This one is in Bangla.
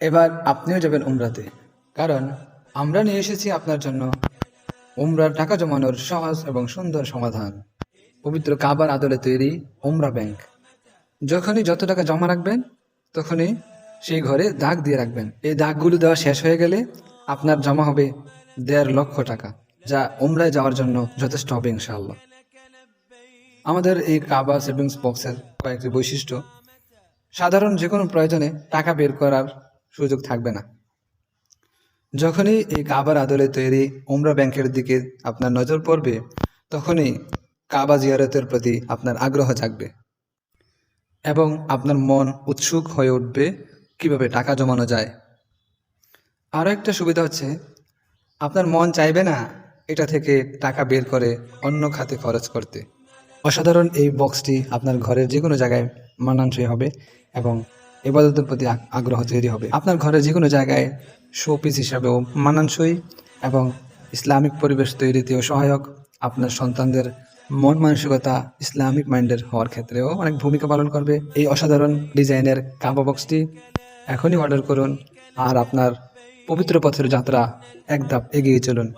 এবার আপনিও যাবেন উমরাতে। কারণ আমরা নিয়ে এসেছি আপনার জন্য উমরার টাকা জমানোর সহজ এবং সুন্দর সমাধান। পবিত্র কাবার আদলে তৈরি উমরা ব্যাংক। যখনই যত টাকা জমা রাখবেন, তখনই সেই ঘরে দাগ দিয়ে রাখবেন। এই দাগগুলো দেওয়া শেষ হয়ে গেলে আপনার জমা হবে দেড় লক্ষ টাকা, যা উমরায় যাওয়ার জন্য যথেষ্ট হবে ইনশাআল্লাহ। আমাদের এই কাবা সেভিংস বক্সের কয়েকটি বৈশিষ্ট্য। সাধারণ যে কোনো প্রয়োজনে টাকা বের করার সুযোগ থাকবে না। যখনই এই কাবার আদলে তৈরি উমরা ব্যাংকের দিকে আপনার নজর পড়বে, তখনই কাবা জিয়ারতের প্রতি আপনার আগ্রহ জাগবে এবং আপনার মন উৎসুক হয়ে উঠবে কীভাবে টাকা জমানো যায়। আরও একটা সুবিধা হচ্ছে, আপনার মন চাইবে না এটা থেকে টাকা বের করে অন্য খাতে খরচ করতে। অসাধারণ এই বক্সটি আপনার ঘরের যে কোনো জায়গায় মানানসই হবে এবং এবাদতের প্রতি আগ্রহ তৈরি হবে। আপনার ঘরে যে কোনো জায়গায় শোপিস হিসাবেও মানানসই এবং ইসলামিক পরিবেশ তৈরিতেও সহায়ক। আপনার সন্তানদের মন মানসিকতা ইসলামিক মাইন্ডের হওয়ার ক্ষেত্রেও অনেক ভূমিকা পালন করবে। এই অসাধারণ ডিজাইনের কাবা বক্সটি এখনই অর্ডার করুন আর আপনার পবিত্র পথের যাত্রা এক ধাপ এগিয়ে চলুন।